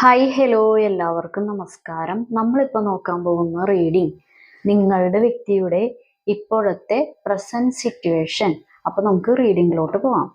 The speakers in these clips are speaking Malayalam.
ഹായ് ഹലോ എല്ലാവർക്കും നമസ്കാരം. നമ്മളിപ്പോൾ നോക്കാൻ പോകുന്ന റീഡിംഗ് നിങ്ങളുടെ വ്യക്തിയുടെ ഇപ്പോഴത്തെ പ്രസന്റ് സിറ്റുവേഷൻ അപ്പോൾ നമുക്ക് റീഡിങ്ങിലോട്ട് പോവാം.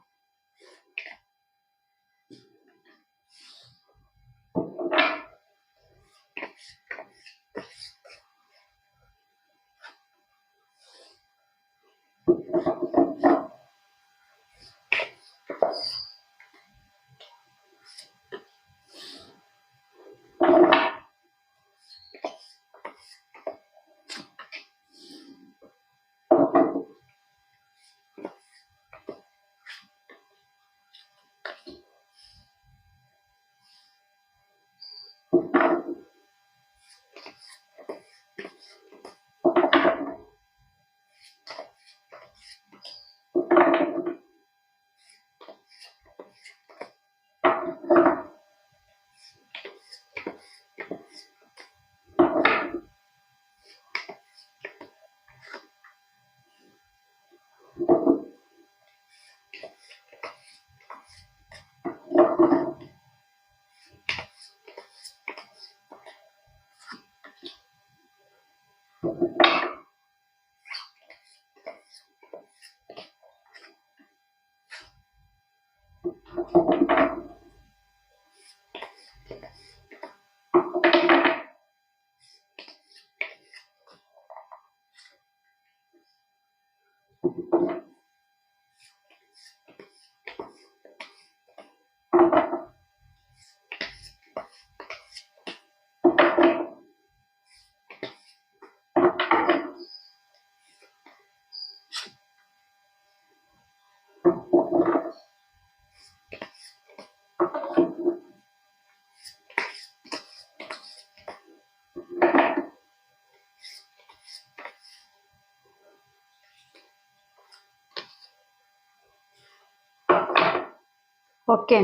ഓക്കെ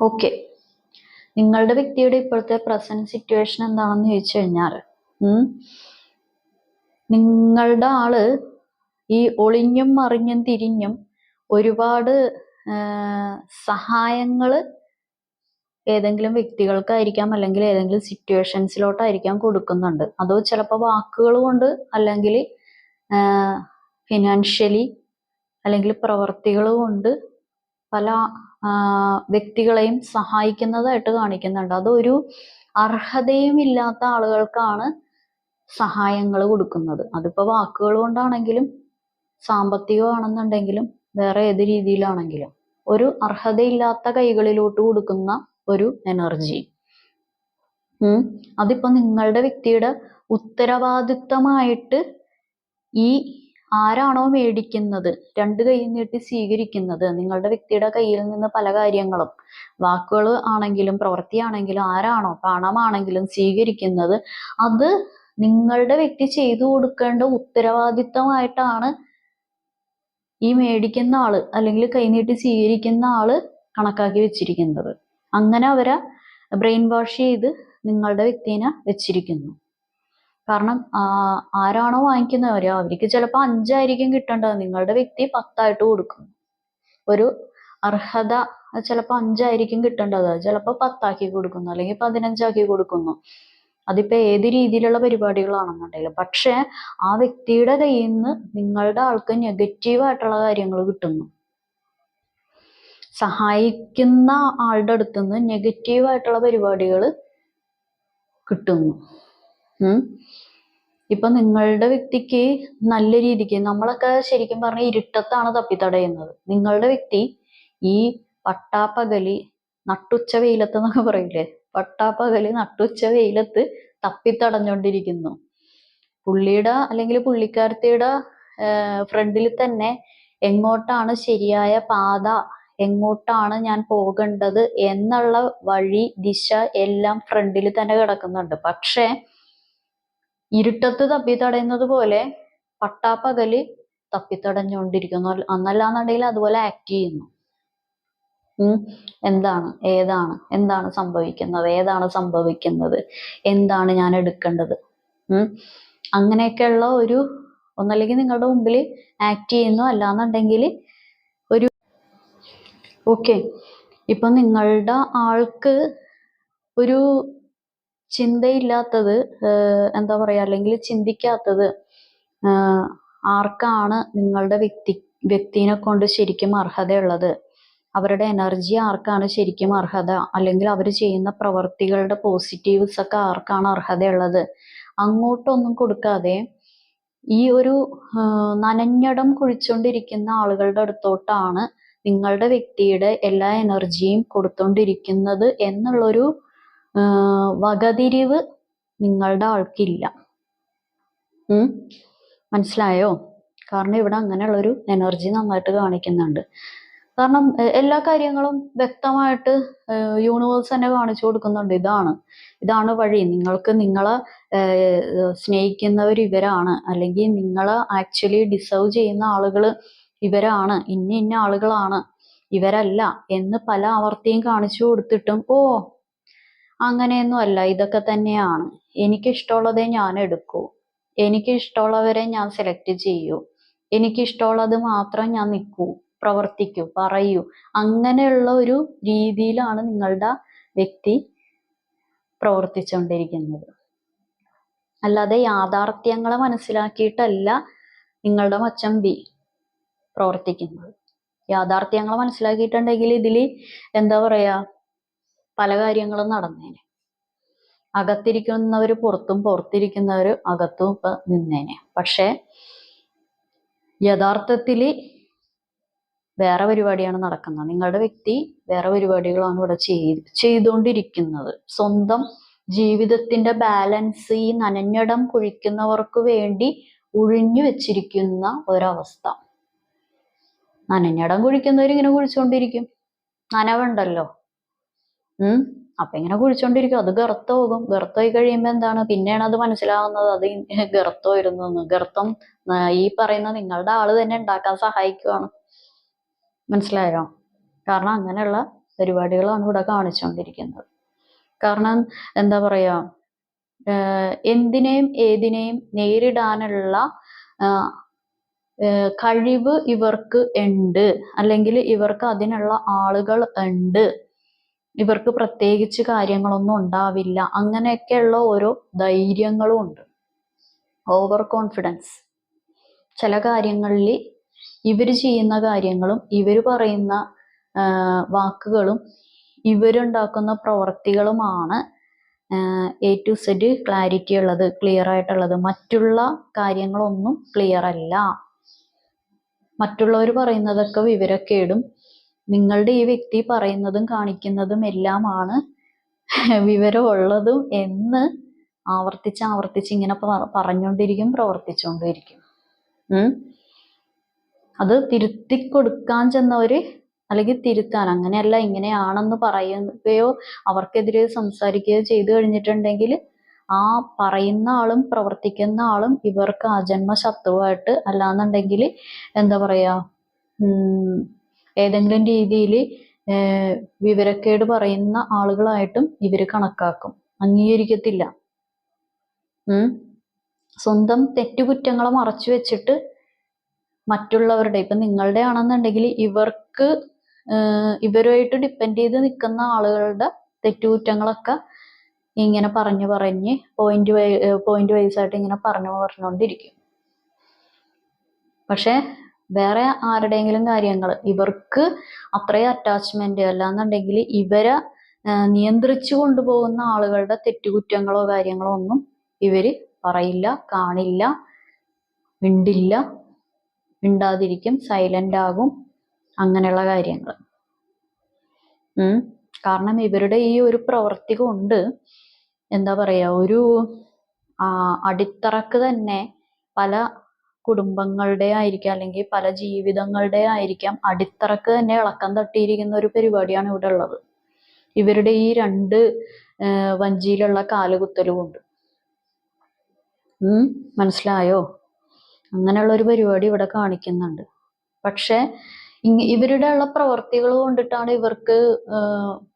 ഓക്കെ നിങ്ങളുടെ വ്യക്തിയുടെ ഇപ്പോഴത്തെ പ്രസന്റ് സിറ്റുവേഷൻ എന്താണെന്ന് ചോദിച്ചു കഴിഞ്ഞാൽ നിങ്ങളുടെ ആൾ ഈ ഒളിഞ്ഞും മറിഞ്ഞും തിരിഞ്ഞും ഒരുപാട് സഹായങ്ങൾ ഏതെങ്കിലും വ്യക്തികൾക്കായിരിക്കാം അല്ലെങ്കിൽ ഏതെങ്കിലും സിറ്റുവേഷൻസിലോട്ടായിരിക്കാം കൊടുക്കുന്നുണ്ട്. അതോ ചിലപ്പോൾ വാക്കുകൾ കൊണ്ട് അല്ലെങ്കിൽ ഫിനാൻഷ്യലി അല്ലെങ്കിൽ പ്രവർത്തികൾ കൊണ്ട് പല വ്യക്തികളെയും സഹായിക്കുന്നതായിട്ട് കാണിക്കുന്നുണ്ട്. അതൊരു അർഹതയും ഇല്ലാത്ത ആളുകൾക്കാണ് സഹായങ്ങൾ കൊടുക്കുന്നത്. അതിപ്പോ വാക്കുകൾ കൊണ്ടാണെങ്കിലും സാമ്പത്തികമാണെന്നുണ്ടെങ്കിലും വേറെ ഏത് രീതിയിലാണെങ്കിലും ഒരു അർഹതയില്ലാത്ത കൈകളിലോട്ട് കൊടുക്കുന്ന ഒരു എനർജി. ഉം. അതിപ്പോ നിങ്ങളുടെ വ്യക്തിയുടെ ഉത്തരവാദിത്തമായിട്ട് ഈ ആരാണോ മേടിക്കുന്നത്? രണ്ട് കൈ നീട്ടി സ്വീകരിക്കുന്നത്. നിങ്ങളുടെ വ്യക്തിയുടെ കയ്യിൽ നിന്ന് പല കാര്യങ്ങളും. വാക്കുകൾ ആണെങ്കിലും പ്രവൃത്തിയാണെങ്കിലും ആരാണോ പണമാണെങ്കിലും സ്വീകരിക്കുന്നത് അത് നിങ്ങളുടെ വ്യക്തി ചെയ്തു കൊടുക്കേണ്ട ഉത്തരവാദിത്തമായിട്ടാണ് ഈ മേടിക്കുന്ന ആൾ അല്ലെങ്കിൽ കൈനീട്ടി സ്വീകരിക്കുന്ന ആൾ കണക്കാക്കി വെച്ചിരിക്കുന്നത്. അങ്ങനെ അവരെ ബ്രെയിൻ വാഷ് ചെയ്ത് നിങ്ങളുടെ വ്യക്തിനെ വെച്ചിരിക്കുന്നു. കാരണം ആരാണോ വാങ്ങിക്കുന്നവര് അവർക്ക് ചിലപ്പോൾ അഞ്ചായിരിക്കും കിട്ടേണ്ടത്. നിങ്ങളുടെ വ്യക്തി പത്തായിട്ട് കൊടുക്കും. ഒരു അർഹത ചിലപ്പോൾ അഞ്ചായിരിക്കും കിട്ടേണ്ടത്. ചിലപ്പോൾ പത്താക്കി കൊടുക്കുന്നു അല്ലെങ്കിൽ പതിനഞ്ചാക്കി കൊടുക്കുന്നു. അതിപ്പോ ഏത് രീതിയിലുള്ള പരിപാടികളാണെന്നുണ്ടെങ്കിലും പക്ഷേ ആ വ്യക്തിയുടെ കയ്യിൽ നിന്ന് നിങ്ങളുടെ ആൾക്ക് നെഗറ്റീവ് ആയിട്ടുള്ള കാര്യങ്ങൾ കിട്ടുന്നു. സഹായിക്കുന്ന ആളുടെ അടുത്തുനിന്ന് നെഗറ്റീവായിട്ടുള്ള പരിപാടികൾ കിട്ടുന്നു. ഇപ്പൊ നിങ്ങളുടെ വ്യക്തിക്ക് നല്ല രീതിക്ക് നമ്മളൊക്കെ ശരിക്കും പറഞ്ഞ ഇരുട്ടത്താണ് തപ്പിത്തടയുന്നത്. നിങ്ങളുടെ വ്യക്തി ഈ പട്ടാപ്പകലി നട്ടുച്ച വെയിലത്ത് എന്നൊക്കെ പറയില്ലേ പട്ടാപ്പകലി നട്ടുച്ച വെയിലത്ത് തപ്പിത്തടഞ്ഞുകൊണ്ടിരിക്കുന്നു പുള്ളിയുടെ അല്ലെങ്കിൽ പുള്ളിക്കാരത്തിയുടെ ഫ്രണ്ടിൽ തന്നെ എങ്ങോട്ടാണ് ശരിയായ പാത എങ്ങോട്ടാണ് ഞാൻ പോകേണ്ടത് എന്നുള്ള വഴി ദിശ എല്ലാം ഫ്രണ്ടിൽ തന്നെ കിടക്കുന്നുണ്ട്. പക്ഷേ ഇരുട്ടത്ത് തപ്പി തടയുന്നത് പോലെ പട്ടാപ്പകൽ തപ്പിത്തടഞ്ഞുകൊണ്ടിരിക്കുന്നു അന്നല്ലാന്നുണ്ടെങ്കിൽ അതുപോലെ ആക്ട് ചെയ്യുന്നു. എന്താണ് ഏതാണ് എന്താണ് സംഭവിക്കുന്നത് ഏതാണ് സംഭവിക്കുന്നത് എന്താണ് ഞാൻ എടുക്കേണ്ടത്? അങ്ങനെയൊക്കെയുള്ള ഒരു ഒന്നല്ലെങ്കിൽ നിങ്ങളുടെ മുമ്പിൽ ആക്ട് ചെയ്യുന്നു. അല്ലാന്നുണ്ടെങ്കിൽ ഒരു ഓക്കെ ഇപ്പൊ നിങ്ങളുടെ ആൾക്ക് ഒരു ചിന്തയില്ലാത്തത് എന്താ പറയാ അല്ലെങ്കിൽ ചിന്തിക്കാത്തത് ആർക്കാണ് നിങ്ങളുടെ വ്യക്തി വ്യക്തിനെ കൊണ്ട് ശരിക്കും അർഹതയുള്ളത്? അവരുടെ എനർജി ആർക്കാണ് ശരിക്കും അർഹത? അല്ലെങ്കിൽ അവർ ചെയ്യുന്ന പ്രവർത്തികളുടെ പോസിറ്റീവ്സ് ഒക്കെ ആർക്കാണ് അർഹതയുള്ളത്? അങ്ങോട്ടൊന്നും കൊടുക്കാതെ ഈ ഒരു നനഞ്ഞടം കുഴിച്ചുകൊണ്ടിരിക്കുന്ന ആളുകളുടെ അടുത്തോട്ടാണ് നിങ്ങളുടെ വ്യക്തിയുടെ എല്ലാ എനർജിയും കൊടുത്തോണ്ടിരിക്കുന്നത് എന്നുള്ളൊരു വകതിരിവ് നിങ്ങളുടെ ആൾക്കില്ല. മനസ്സിലായോ? കാരണം ഇവിടെ അങ്ങനെയുള്ളൊരു എനർജി നന്നായിട്ട് കാണിക്കുന്നുണ്ട്. കാരണം എല്ലാ കാര്യങ്ങളും വ്യക്തമായിട്ട് യൂണിവേഴ്സ് തന്നെ കാണിച്ചു കൊടുക്കുന്നുണ്ട്. ഇതാണ്. ഇതാണ് വഴി. നിങ്ങൾക്ക് നിങ്ങളെ സ്നേഹിക്കുന്നവർ ഇവരാണ്. അല്ലെങ്കിൽ നിങ്ങളെ ആക്ച്വലി ഡിസേർവ് ചെയ്യുന്ന ആളുകൾ ഇവരാണ്. ഇന്ന ഇന്ന ആളുകളാണ്. ഇവരല്ല എന്ന് പല ആവർത്തിയും കാണിച്ചു കൊടുത്തിട്ടും ഓ അങ്ങനെയൊന്നും അല്ല ഇതൊക്കെ തന്നെയാണ്. എനിക്ക് ഇഷ്ടമുള്ളതേ ഞാൻ എടുക്കൂ. എനിക്ക് ഇഷ്ടമുള്ളവരെ ഞാൻ സെലക്ട് ചെയ്യൂ. എനിക്കിഷ്ടമുള്ളത് മാത്രം ഞാൻ നിൽക്കൂ പ്രവർത്തിക്കൂ പറയൂ. അങ്ങനെയുള്ള ഒരു രീതിയിലാണ് നിങ്ങളുടെ വ്യക്തി പ്രവർത്തിച്ചുകൊണ്ടിരിക്കുന്നത്. അല്ലാതെ യാഥാർത്ഥ്യങ്ങളെ മനസ്സിലാക്കിയിട്ടല്ല നിങ്ങളുടെ മച്ചം ബി പ്രവർത്തിക്കുന്നത്. യാഥാർത്ഥ്യങ്ങളെ മനസ്സിലാക്കിയിട്ടുണ്ടെങ്കിൽ ഇതിൽ എന്താ പറയാ പല കാര്യങ്ങളും നടന്നേനെ. അകത്തിരിക്കുന്നവർ പുറത്തും പുറത്തിരിക്കുന്നവർ അകത്തും ഇപ്പൊ നിന്നേനെ. പക്ഷെ യഥാർത്ഥത്തിൽ വേറെ പരിപാടിയാണ് നടക്കുന്നത്. നിങ്ങളുടെ വ്യക്തി വേറെ പരിപാടികളാണ് ഇവിടെ ചെയ്ത് ചെയ്തുകൊണ്ടിരിക്കുന്നത്. സ്വന്തം ജീവിതത്തിന്റെ ബാലൻസ് ഈ നനഞ്ഞടം കുഴിക്കുന്നവർക്ക് വേണ്ടി ഒഴിഞ്ഞു വെച്ചിരിക്കുന്ന ഒരവസ്ഥ. നനഞ്ഞടം കുഴിക്കുന്നവർ ഇങ്ങനെ കുഴിച്ചുകൊണ്ടിരിക്കും. നനവുണ്ടല്ലോ. ഉം. അപ്പൊ ഇങ്ങനെ കുഴിച്ചോണ്ടിരിക്കും. അത് ഗർത്തമാകും. ഗർത്തമായി കഴിയുമ്പോ എന്താണ്? പിന്നെയാണ് അത് മനസ്സിലാവുന്നത്. അത് ഗർത്തമായിരുന്നു ഗർത്തം ഈ പറയുന്ന നിങ്ങളുടെ ആൾ തന്നെ ഉണ്ടാക്കാൻ സഹായിക്കുവാണ്. മനസ്സിലായോ? കാരണം അങ്ങനെയുള്ള പരിപാടികളാണ് ഇവിടെ കാണിച്ചുകൊണ്ടിരിക്കുന്നത് കാരണം എന്താ പറയാ എന്തിനേയും ഏതിനേയും നേരിടാനുള്ള കഴിവ് ഇവർക്ക് ഉണ്ട്. അല്ലെങ്കിൽ ഇവർക്ക് അതിനുള്ള ആളുകൾ ഉണ്ട്. ഇവർക്ക് പ്രത്യേകിച്ച് കാര്യങ്ങളൊന്നും ഉണ്ടാവില്ല. അങ്ങനെയൊക്കെയുള്ള ഓരോ ധൈര്യങ്ങളും ഉണ്ട്. ഓവർ കോൺഫിഡൻസ് ചില കാര്യങ്ങളിൽ ഇവർ ചെയ്യുന്ന കാര്യങ്ങളും ഇവർ പറയുന്ന വാക്കുകളും ഇവരുണ്ടാക്കുന്ന പ്രവർത്തികളുമാണ് എ ടു സെഡ് ക്ലാരിറ്റി ഉള്ളത് ക്ലിയർ ആയിട്ടുള്ളത്. മറ്റുള്ള കാര്യങ്ങളൊന്നും ക്ലിയർ അല്ല. മറ്റുള്ളവർ പറയുന്നതൊക്കെ വിവരക്കേടും നിങ്ങളുടെ ഈ വ്യക്തി പറയുന്നതും കാണിക്കുന്നതും എല്ലാമാണ് വിവരമുള്ളതും എന്ന് ആവർത്തിച്ച് ആവർത്തിച്ച് ഇങ്ങനെ പറഞ്ഞുകൊണ്ടിരിക്കും പ്രവർത്തിച്ചുകൊണ്ടിരിക്കും. അത് തിരുത്തി കൊടുക്കാൻ ചെന്നവര് അല്ലെങ്കിൽ തിരുത്താൻ അങ്ങനെയല്ല ഇങ്ങനെയാണെന്ന് പറയുകയോ അവർക്കെതിരെ സംസാരിക്കുകയോ ചെയ്തു കഴിഞ്ഞിട്ടുണ്ടെങ്കിൽ ആ പറയുന്ന ആളും പ്രവർത്തിക്കുന്ന ആളും ഇവർക്ക് ആ ശത്രുവായിട്ട് അല്ലാന്നുണ്ടെങ്കിൽ എന്താ പറയാ ഏതെങ്കിലും രീതിയിൽ വിവരക്കേട് പറയുന്ന ആളുകളായിട്ടും ഇവർ കണക്കാക്കും. അംഗീകരിക്കത്തില്ല. സ്വന്തം തെറ്റുകുറ്റങ്ങളെ മറച്ചു വെച്ചിട്ട് മറ്റുള്ളവരുടെ ഇപ്പൊ നിങ്ങളുടെ ആണെന്നുണ്ടെങ്കിൽ ഇവർക്ക് ഇവരുമായിട്ട് ഡിപ്പെൻഡ് ചെയ്ത് നിൽക്കുന്ന ആളുകളുടെ തെറ്റുകുറ്റങ്ങളൊക്കെ ഇങ്ങനെ പറഞ്ഞു പറഞ്ഞ് പോയിന്റ് പോയിന്റ് വൈസായിട്ട് ഇങ്ങനെ പറഞ്ഞു പറഞ്ഞുകൊണ്ടിരിക്കും. പക്ഷെ വേറെ ആരുടെയെങ്കിലും കാര്യങ്ങൾ ഇവർക്ക് അത്രയും അറ്റാച്ച്മെന്റ് അല്ലാന്നുണ്ടെങ്കിൽ ഇവരെ നിയന്ത്രിച്ചു കൊണ്ടുപോകുന്ന ആളുകളുടെ തെറ്റുകുറ്റങ്ങളോ കാര്യങ്ങളോ ഒന്നും ഇവർ പറയില്ല കാണില്ല മിണ്ടില്ല മിണ്ടാതിരിക്കും സൈലന്റ് ആകും അങ്ങനെയുള്ള കാര്യങ്ങൾ. കാരണം ഇവരുടെ ഈ ഒരു പ്രവൃത്തി കൊണ്ട് എന്താ പറയാ ഒരു അടിത്തറക്ക് തന്നെ പല കുടുംബങ്ങളുടെ ആയിരിക്കാം അല്ലെങ്കിൽ പല ജീവിതങ്ങളുടെ ആയിരിക്കാം അടിത്തറക്ക് തന്നെ ഇളക്കം തട്ടിയിരിക്കുന്ന ഒരു പരിപാടിയാണ് ഇവിടെ ഉള്ളത്. ഇവരുടെ ഈ രണ്ട് വഞ്ചിയിലുള്ള കാലുകുത്തലും ഉണ്ട്. മനസ്സിലായോ? അങ്ങനെയുള്ള ഒരു പരിപാടി ഇവിടെ കാണിക്കുന്നുണ്ട്. പക്ഷെ ഇവരുടെ ഉള്ള പ്രവർത്തികൾ കൊണ്ടിട്ടാണ് ഇവർക്ക്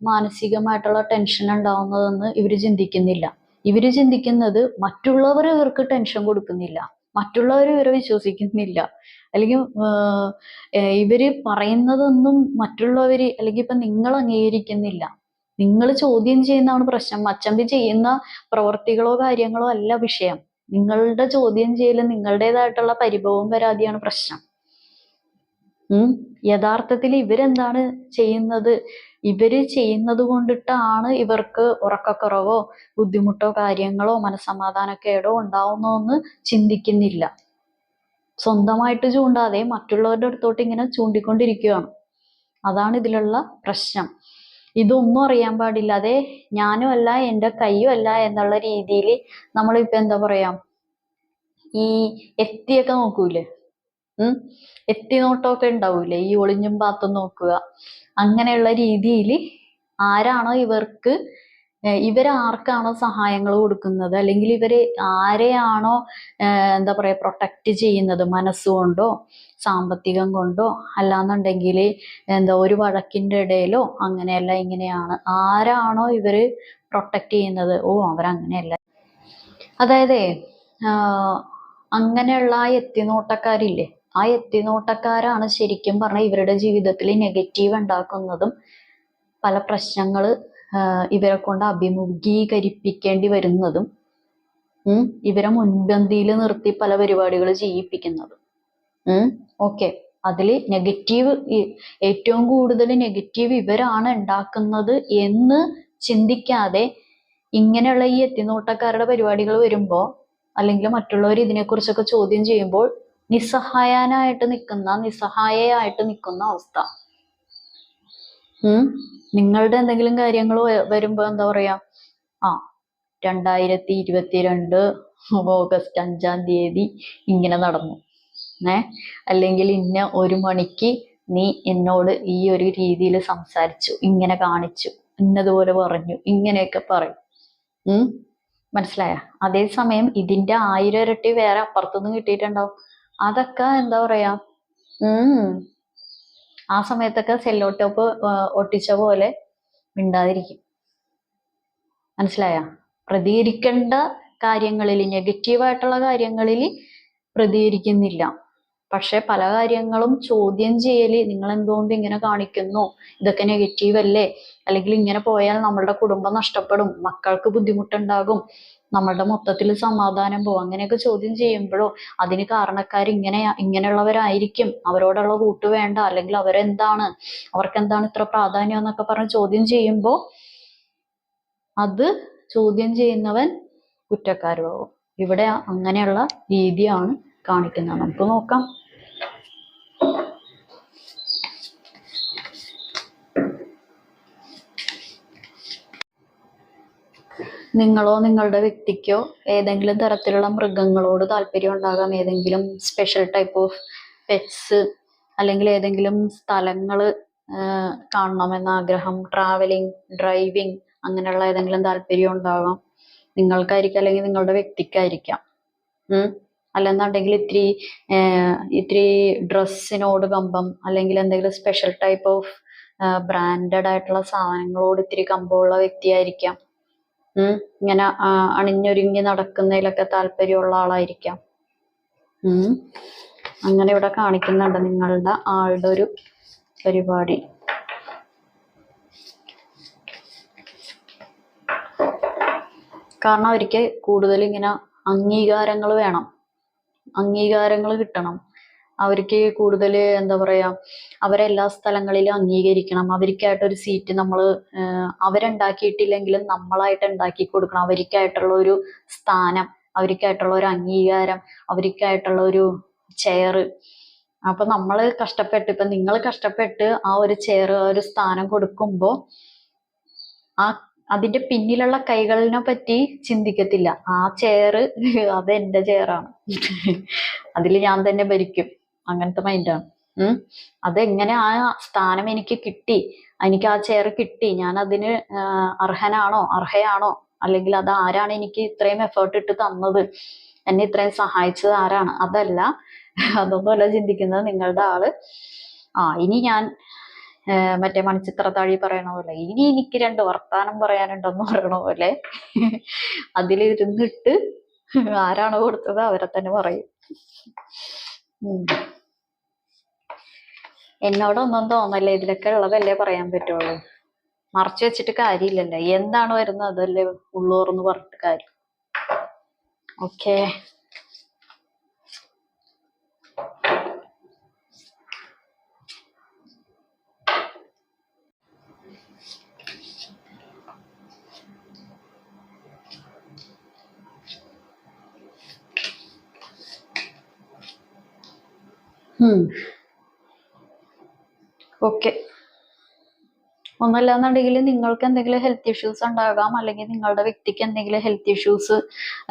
മാനസികമായിട്ടുള്ള ടെൻഷൻ ഉണ്ടാവുന്നതെന്ന് ഇവർ ചിന്തിക്കുന്നില്ല. ഇവർ ചിന്തിക്കുന്നത് മറ്റുള്ളവർ ഇവർക്ക് ടെൻഷൻ കൊടുക്കുന്നില്ല. മറ്റുള്ളവർ ഇവരെ വിശ്വസിക്കുന്നില്ല. അല്ലെങ്കിൽ ഇവർ പറയുന്നതൊന്നും മറ്റുള്ളവര് അല്ലെങ്കിൽ ഇപ്പൊ നിങ്ങൾ അംഗീകരിക്കുന്നില്ല. നിങ്ങൾ ചോദ്യം ചെയ്യുന്നതാണ് പ്രശ്നം. അച്ചമ്പി ചെയ്യുന്ന പ്രവർത്തികളോ കാര്യങ്ങളോ അല്ല വിഷയം. നിങ്ങളുടെ ചോദ്യം ചെയ്യലും നിങ്ങളുടേതായിട്ടുള്ള പരിഭവം പരാതിയാണ് പ്രശ്നം. യഥാർത്ഥത്തിൽ ഇവരെന്താണ് ചെയ്യുന്നത്? ഇവർ ചെയ്യുന്നത് കൊണ്ടിട്ടാണ് ഇവർക്ക് ഉറക്കക്കുറവോ ബുദ്ധിമുട്ടോ കാര്യങ്ങളോ മനസ്സമാധാനക്കേടോ ഉണ്ടാവുന്നോന്ന് ചിന്തിക്കുന്നില്ല. സ്വന്തമായിട്ട് ചൂണ്ടാതെ മറ്റുള്ളവരുടെ അടുത്തോട്ട് ഇങ്ങനെ ചൂണ്ടിക്കൊണ്ടിരിക്കുകയാണ്. അതാണ് ഇതിലുള്ള പ്രശ്നം. ഇതൊന്നും അറിയാൻ പാടില്ല. അതെ ഞാനും അല്ല എന്റെ കയ്യും അല്ല എന്നുള്ള രീതിയിൽ നമ്മളിപ്പോ എന്താ പറയാ ഈ എത്തിയൊക്കെ നോക്കൂലേ? ഉം. എത്തി ഉണ്ടാവൂലേ? ഈ ഒളിഞ്ഞും പാത്തും നോക്കുക. അങ്ങനെയുള്ള രീതിയിൽ ആരാണോ ഇവർക്ക് ഇവരാർക്കാണോ സഹായങ്ങൾ കൊടുക്കുന്നത്? അല്ലെങ്കിൽ ഇവർ ആരെയാണോ എന്താ പറയാ പ്രൊട്ടക്റ്റ് ചെയ്യുന്നത്? മനസ്സുകൊണ്ടോ സാമ്പത്തികം കൊണ്ടോ? അല്ലാന്നുണ്ടെങ്കിൽ എന്താ ഒരു വഴക്കിന്റെ ഇടയിലോ അങ്ങനെയല്ല ഇങ്ങനെയാണ്. ആരാണോ ഇവർ പ്രൊട്ടക്റ്റ് ചെയ്യുന്നത്? ഓ അവരങ്ങനെയല്ല. അതായത് അങ്ങനെയുള്ള ആ എത്തിനോട്ടക്കാരില്ലേ ആ എത്തിനോട്ടക്കാരാണ് ശരിക്കും പറഞ്ഞാൽ ഇവരുടെ ജീവിതത്തിൽ നെഗറ്റീവ് ഉണ്ടാക്കുന്നതും പല പ്രശ്നങ്ങൾ ഇവരെ കൊണ്ട് അഭിമുഖീകരിപ്പിക്കേണ്ടി വരുന്നതും ഇവരെ മുൻപന്തിയിൽ നിർത്തി പല പരിപാടികൾ ചെയ്യിപ്പിക്കുന്നതും. ഓക്കെ. അതിൽ നെഗറ്റീവ് ഏറ്റവും കൂടുതൽ നെഗറ്റീവ് ഇവരാണ് ഉണ്ടാക്കുന്നത് എന്ന് ചിന്തിക്കാതെ ഇങ്ങനെയുള്ള ഈ എത്തിനോട്ടക്കാരുടെ പരിപാടികൾ വരുമ്പോൾ അല്ലെങ്കിൽ മറ്റുള്ളവർ ഇതിനെക്കുറിച്ചൊക്കെ ചോദ്യം ചെയ്യുമ്പോൾ നിസ്സഹായനായിട്ട് നിൽക്കുന്ന നിസ്സഹായയായിട്ട് നിൽക്കുന്ന അവസ്ഥ. ഉം? നിങ്ങളുടെ എന്തെങ്കിലും കാര്യങ്ങൾ വരുമ്പോ എന്താ പറയാ? ആ രണ്ടായിരത്തി ഇരുപത്തിരണ്ട് ഓഗസ്റ്റ് അഞ്ചാം തീയതി ഇങ്ങനെ നടന്നു. ഏ? അല്ലെങ്കിൽ ഇന്ന ഒരു മണിക്ക് നീ എന്നോട് ഈ ഒരു രീതിയിൽ സംസാരിച്ചു ഇങ്ങനെ കാണിച്ചു ഇന്നതുപോലെ പറഞ്ഞു ഇങ്ങനെയൊക്കെ പറയും. ഉം? മനസ്സിലായ? അതേസമയം ഇതിന്റെ ആയിരം ഇരട്ടി വേറെ അപ്പുറത്തുനിന്ന് കിട്ടിയിട്ടുണ്ടാവും. അതൊക്കെ എന്താ പറയാ ഉം. ആ സമയത്തൊക്കെ സെല്ലോ ടോപ്പ് ഒട്ടിച്ച പോലെ മിണ്ടാതിരിക്കും. മനസ്സിലായ? പ്രതികരിക്കേണ്ട കാര്യങ്ങളിൽ നെഗറ്റീവായിട്ടുള്ള കാര്യങ്ങളിൽ പ്രതികരിക്കുന്നില്ല. പക്ഷെ പല കാര്യങ്ങളും ചോദ്യം ചെയ്യൽ നിങ്ങൾ എന്തുകൊണ്ട് ഇങ്ങനെ കാണിക്കുന്നു? ഇതൊക്കെ നെഗറ്റീവ് അല്ലേ അല്ലെങ്കിൽ ഇങ്ങനെ പോയാൽ നമ്മളുടെ കുടുംബം നഷ്ടപ്പെടും മക്കൾക്ക് ബുദ്ധിമുട്ടുണ്ടാകും നമ്മളുടെ മൊത്തത്തിൽ സമാധാനം പോകും അങ്ങനെയൊക്കെ ചോദ്യം ചെയ്യുമ്പോഴോ അതിന് കാരണക്കാർ ഇങ്ങനെ ഇങ്ങനെയുള്ളവരായിരിക്കും. അവരോടുള്ള കൂട്ട് വേണ്ട അല്ലെങ്കിൽ അവരെന്താണ് അവർക്ക് എന്താണ് ഇത്ര പ്രാധാന്യം എന്നൊക്കെ പറഞ്ഞ് ചോദ്യം ചെയ്യുമ്പോൾ അത് ചോദ്യം ചെയ്യുന്നവൻ കുറ്റക്കാരോ ഇവിടെ അങ്ങനെയുള്ള രീതിയാണ് കാണിക്കുന്നത്. നമുക്ക് നോക്കാം. നിങ്ങളോ നിങ്ങളുടെ വ്യക്തിക്കോ ഏതെങ്കിലും തരത്തിലുള്ള മൃഗങ്ങളോട് താല്പര്യം ഉണ്ടാകാം. ഏതെങ്കിലും സ്പെഷ്യൽ ടൈപ്പ് ഓഫ് പെറ്റ്സ് അല്ലെങ്കിൽ ഏതെങ്കിലും സ്ഥലങ്ങൾ കാണണമെന്ന ആഗ്രഹം. ട്രാവലിംഗ് ഡ്രൈവിംഗ് അങ്ങനെയുള്ള ഏതെങ്കിലും താല്പര്യം ഉണ്ടാകാം നിങ്ങൾക്കായിരിക്കാം അല്ലെങ്കിൽ നിങ്ങളുടെ വ്യക്തിക്കായിരിക്കാം. അല്ലെന്നുണ്ടെങ്കിൽ ഇത്തിരി ഇത്തിരി ഡ്രസ്സിനോട് കമ്പം അല്ലെങ്കിൽ എന്തെങ്കിലും സ്പെഷ്യൽ ടൈപ്പ് ഓഫ് ബ്രാൻഡഡ് ആയിട്ടുള്ള സാധനങ്ങളോട് ഇത്തിരി കമ്പമുള്ള വ്യക്തിയായിരിക്കാം. ഇങ്ങനെ അണിഞ്ഞൊരുങ്ങി നടക്കുന്നതിലൊക്കെ താല്പര്യമുള്ള ആളായിരിക്കാം. അങ്ങനെ ഇവിടെ കാണിക്കുന്നുണ്ട് നിങ്ങളുടെ ആളുടെ ഒരു പരിപാടി. കാരണം അവർക്ക് കൂടുതൽ ഇങ്ങനെ അംഗീകാരങ്ങൾ വേണം. അംഗീകാരങ്ങൾ കിട്ടണം. അവർക്ക് കൂടുതൽ എന്താ പറയാ അവരെ എല്ലാ സ്ഥലങ്ങളിലും അംഗീകരിക്കണം. അവർക്കായിട്ടൊരു സീറ്റ് നമ്മൾ അവരുണ്ടാക്കിയിട്ടില്ലെങ്കിലും നമ്മളായിട്ട് ഉണ്ടാക്കി കൊടുക്കണം. അവർക്കായിട്ടുള്ള ഒരു സ്ഥാനം അവർക്കായിട്ടുള്ള ഒരു അംഗീകാരം അവർക്കായിട്ടുള്ള ഒരു ചെയർ അപ്പൊ നമ്മൾ കഷ്ടപ്പെട്ട് ഇപ്പൊ നിങ്ങൾ കഷ്ടപ്പെട്ട് ആ ഒരു ചെയർ ആ ഒരു സ്ഥാനം കൊടുക്കുമ്പോൾ ആ അതിന്റെ പിന്നിലുള്ള കൈകളിനെ പറ്റി ചിന്തിക്കത്തില്ല. ആ ചെയർ അത് എന്റെ ചെയറാണ് അതിൽ ഞാൻ തന്നെ ഭരിക്കും. അങ്ങനത്തെ മൈൻഡാണ് ഉം? അതെങ്ങനെ ആ സ്ഥാനം എനിക്ക് കിട്ടി? എനിക്ക് ആ ചെയർ കിട്ടി? ഞാൻ അതിന് അർഹനാണോ? അർഹയാണോ? അല്ലെങ്കിൽ അത് ആരാണ് എനിക്ക് ഇത്രയും എഫേർട്ട് ഇട്ട് തന്നത്? എന്നെ ഇത്രയും സഹായിച്ചത് ആരാണ്? അതല്ല അതൊന്നുമല്ല ചിന്തിക്കുന്നത് നിങ്ങളുടെ ആൾ. ആ ഇനി ഞാൻ മറ്റേ മണിച്ചിത്രത്താഴി പറയണ പോലെ ഇനി എനിക്ക് രണ്ട് വർത്താനം പറയാനുണ്ടെന്ന് പറയണ പോലെ അതിലിരുന്നിട്ട് ആരാണോ കൊടുത്തത് അവരെ തന്നെ പറയും. എന്നോടൊന്നും തോന്നല്ലേ? ഇതിലൊക്കെ ഉള്ളതല്ലേ പറയാൻ പറ്റുള്ളൂ. മറച്ചു വെച്ചിട്ട് കാര്യമില്ലല്ലോ. എന്താണ് വരുന്നത്? അതല്ലേ ഉള്ളൂർന്ന് പറഞ്ഞിട്ട് കാര്യം. ഓക്കെ. ഓക്കെ ഒന്നല്ലാന്നുണ്ടെങ്കിൽ നിങ്ങൾക്ക് എന്തെങ്കിലും ഹെൽത്ത് ഇഷ്യൂസ് ഉണ്ടാകാം. അല്ലെങ്കിൽ നിങ്ങളുടെ വ്യക്തിക്ക് എന്തെങ്കിലും ഹെൽത്ത് ഇഷ്യൂസ്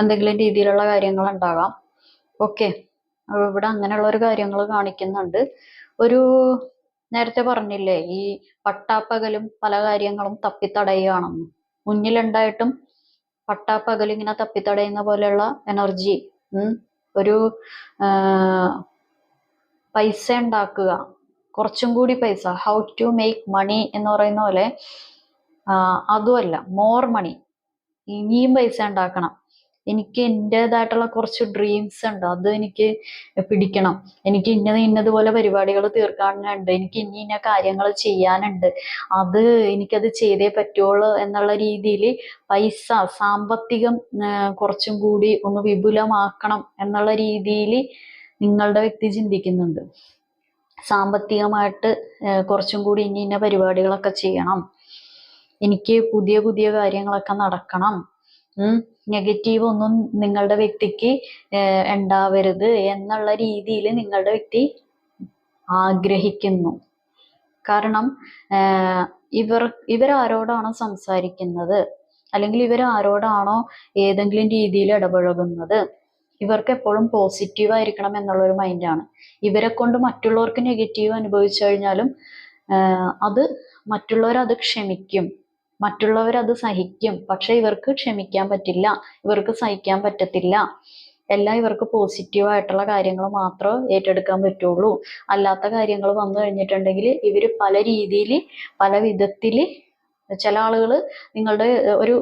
എന്തെങ്കിലും രീതിയിലുള്ള കാര്യങ്ങൾ ഉണ്ടാകാം. ഓക്കെ ഇവിടെ അങ്ങനെയുള്ള ഒരു കാര്യങ്ങൾ കാണിക്കുന്നുണ്ട്. ഒരു നേരത്തെ പറഞ്ഞില്ലേ ഈ പട്ടാപ്പകലും പല കാര്യങ്ങളും തപ്പിത്തടയുകയാണെന്ന്. മുന്നിലുണ്ടായിട്ടും പട്ടാപ്പകൽ ഇങ്ങനെ തപ്പിത്തടയുന്ന പോലെയുള്ള എനർജി ഒരു പൈസ ഉണ്ടാക്കുക. കുറച്ചും കൂടി പൈസ. ഹൗ ടു മേക്ക് മണി എന്ന് പറയുന്ന പോലെ അതുമല്ല മോർ മണി ഇനിയും പൈസ ഉണ്ടാക്കണം. എനിക്ക് എന്റെതായിട്ടുള്ള കുറച്ച് ഡ്രീംസ് ഉണ്ട്. അത് എനിക്ക് പിടിക്കണം. എനിക്ക് ഇന്നത് ഇന്നതുപോലെ പരിപാടികൾ തീർക്കാനുണ്ട്. എനിക്ക് ഇന്ന ഇന്ന കാര്യങ്ങൾ ചെയ്യാനുണ്ട്. അത് എനിക്കത് ചെയ്തേ പറ്റുള്ളൂ എന്നുള്ള രീതിയിൽ പൈസ സാമ്പത്തികം കുറച്ചും കൂടി ഒന്ന് വിപുലമാക്കണം എന്നുള്ള രീതിയിൽ നിങ്ങളുടെ വ്യക്തി ചിന്തിക്കുന്നുണ്ട്. സാമ്പത്തികമായിട്ട് കുറച്ചും കൂടി ഇന്ന ഇന്ന പരിപാടികളൊക്കെ ചെയ്യണം. എനിക്ക് പുതിയ പുതിയ കാര്യങ്ങളൊക്കെ നടക്കണം. നെഗറ്റീവ് ഒന്നും നിങ്ങളുടെ വ്യക്തിക്ക് ഉണ്ടാവരുത് എന്നുള്ള രീതിയിൽ നിങ്ങളുടെ വ്യക്തി ആഗ്രഹിക്കുന്നു. കാരണം ഇവർ ഇവരാരോടാണോ സംസാരിക്കുന്നത്? അല്ലെങ്കിൽ ഇവരാരോടാണോ ഏതെങ്കിലും രീതിയിൽ ഇടപഴകുന്നത്? ഇവർക്ക് എപ്പോഴും പോസിറ്റീവ് ആയിരിക്കണം എന്നുള്ള ഒരു മൈൻഡാണ് ഇവരെ കൊണ്ട് മറ്റുള്ളവർക്ക് നെഗറ്റീവ് അനുഭവിച്ചു കഴിഞ്ഞാലും അത് മറ്റുള്ളവർ അത് ക്ഷമിക്കും. മറ്റുള്ളവർ അത് സഹിക്കും. പക്ഷെ ഇവർക്ക് ക്ഷമിക്കാൻ പറ്റില്ല. ഇവർക്ക് സഹിക്കാൻ പറ്റത്തില്ല. എല്ലാം ഇവർക്ക് പോസിറ്റീവ് ആയിട്ടുള്ള കാര്യങ്ങൾ മാത്രമേ ഏറ്റെടുക്കാൻ പറ്റുള്ളൂ. അല്ലാത്ത കാര്യങ്ങൾ വന്നു കഴിഞ്ഞിട്ടുണ്ടെങ്കിൽ ഇവർ പല രീതിയിൽ പല വിധത്തിൽ ചില ആളുകൾ നിങ്ങളുടെ ഒരു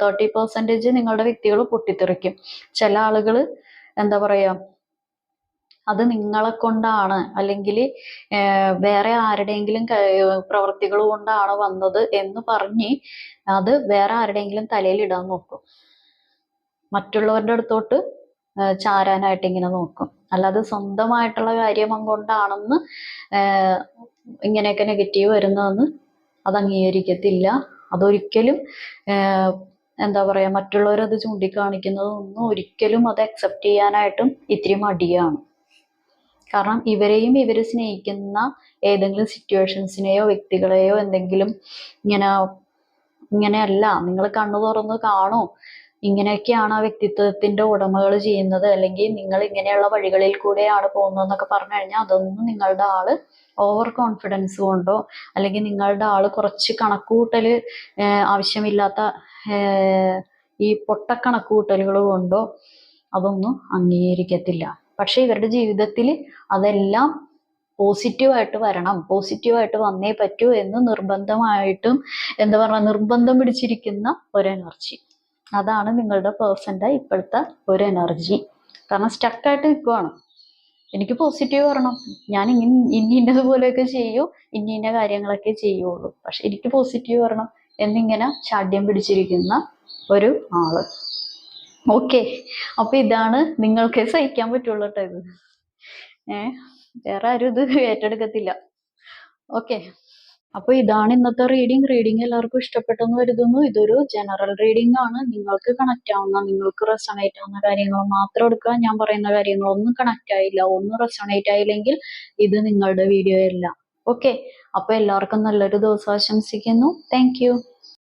തേർട്ടി പെർസെന്റേജ് നിങ്ങളുടെ വ്യക്തികൾ പൊട്ടിത്തെറിക്കും. ചില ആളുകൾ എന്താ പറയുക അത് നിങ്ങളെ കൊണ്ടാണ് അല്ലെങ്കിൽ വേറെ ആരുടെയെങ്കിലും പ്രവൃത്തികൾ കൊണ്ടാണ് വന്നത് എന്ന് പറഞ്ഞ് അത് വേറെ ആരുടെയെങ്കിലും തലയിൽ ഇടാൻ നോക്കും. മറ്റുള്ളവരുടെ അടുത്തോട്ട് ചാരാനായിട്ട് ഇങ്ങനെ നോക്കും. അല്ലാതെ സ്വന്തമായിട്ടുള്ള കാര്യം കൊണ്ടാണെന്ന് ഇങ്ങനെയൊക്കെ നെഗറ്റീവ് വരുന്നതെന്ന് അത് അംഗീകരിക്കത്തില്ല. അതൊരിക്കലും എന്താ പറയാ മറ്റുള്ളവരത് ചൂണ്ടിക്കാണിക്കുന്നതൊന്നും ഒരിക്കലും അത് അക്സെപ്റ്റ് ചെയ്യാനായിട്ടും ഇത്തിരി മടിയാണ്. കാരണം ഇവരെയും ഇവർ സ്നേഹിക്കുന്ന ഏതെങ്കിലും സിറ്റുവേഷൻസിനെയോ വ്യക്തികളെയോ എന്തെങ്കിലും ഇങ്ങനെ ഇങ്ങനെയല്ല നിങ്ങൾ കണ്ണു തുറന്ന് കാണൂ? ഇങ്ങനെയൊക്കെയാണ് ആ വ്യക്തിത്വത്തിന്റെ ഉടമകൾ ചെയ്യുന്നത്. അല്ലെങ്കിൽ നിങ്ങൾ ഇങ്ങനെയുള്ള വഴികളിൽ കൂടെയാണ് പോകുന്നതെന്നൊക്കെ പറഞ്ഞു കഴിഞ്ഞാൽ അതൊന്നും നിങ്ങളുടെ ആൾ ഓവർ കോൺഫിഡൻസ് കൊണ്ടോ അല്ലെങ്കിൽ നിങ്ങളുടെ ആൾ കുറച്ച് കണക്കുകൂട്ടൽ ആവശ്യമില്ലാത്ത ഈ പൊട്ട കണക്കുകൂട്ടലുകൾ കൊണ്ടോ അതൊന്നും അംഗീകരിക്കത്തില്ല. പക്ഷെ ഇവരുടെ ജീവിതത്തിൽ അതെല്ലാം പോസിറ്റീവായിട്ട് വരണം പോസിറ്റീവായിട്ട് വന്നേ പറ്റൂ എന്ന് നിർബന്ധമായിട്ടും എന്താ പറയുക നിർബന്ധം പിടിച്ചിരിക്കുന്ന ഒരു എനർജി അതാണ് നിങ്ങളുടെ പേഴ്സന്റെ ഇപ്പോഴത്തെ ഒരു എനർജി കാരണം സ്റ്റക്കായിട്ട് നിൽക്കുവാണ് എനിക്ക് പോസിറ്റീവ് വരണം. ഞാൻ ഇങ്ങനെ ഇനി ഇന്നതുപോലെയൊക്കെ ചെയ്യൂ. ഇനി ഇന്ന കാര്യങ്ങളൊക്കെ ചെയ്യുള്ളൂ. പക്ഷെ എനിക്ക് പോസിറ്റീവ് വരണം എന്നിങ്ങനെ ചാഢ്യം പിടിച്ചിരിക്കുന്ന ഒരു ആൾ. ഓക്കെ അപ്പൊ ഇതാണ് നിങ്ങൾക്ക് സഹിക്കാൻ പറ്റുള്ളൂ കേട്ടോ ഇത്. ഏഹ് വേറെ ആരും ഇത് ഏറ്റെടുക്കത്തില്ല. ഓക്കെ അപ്പൊ ഇതാണ് ഇന്നത്തെ റീഡിംഗ് റീഡിംഗ് എല്ലാവർക്കും ഇഷ്ടപ്പെട്ടെന്ന് കരുതുന്നു. ഇതൊരു ജനറൽ റീഡിംഗ് ആണ്. നിങ്ങൾക്ക് കണക്ട് ആവുന്ന നിങ്ങൾക്ക് റെസണേറ്റ് ആവുന്ന കാര്യങ്ങൾ മാത്രം എടുക്കുക. ഞാൻ പറയുന്ന കാര്യങ്ങളൊന്നും കണക്ട് ആയില്ല. ഒന്നും റെസണേറ്റ് ആയില്ലെങ്കിൽ ഇത് നിങ്ങളുടെ വീഡിയോ അല്ല. ഓക്കെ അപ്പൊ എല്ലാവർക്കും നല്ലൊരു ദിവസം ആശംസിക്കുന്നു. താങ്ക്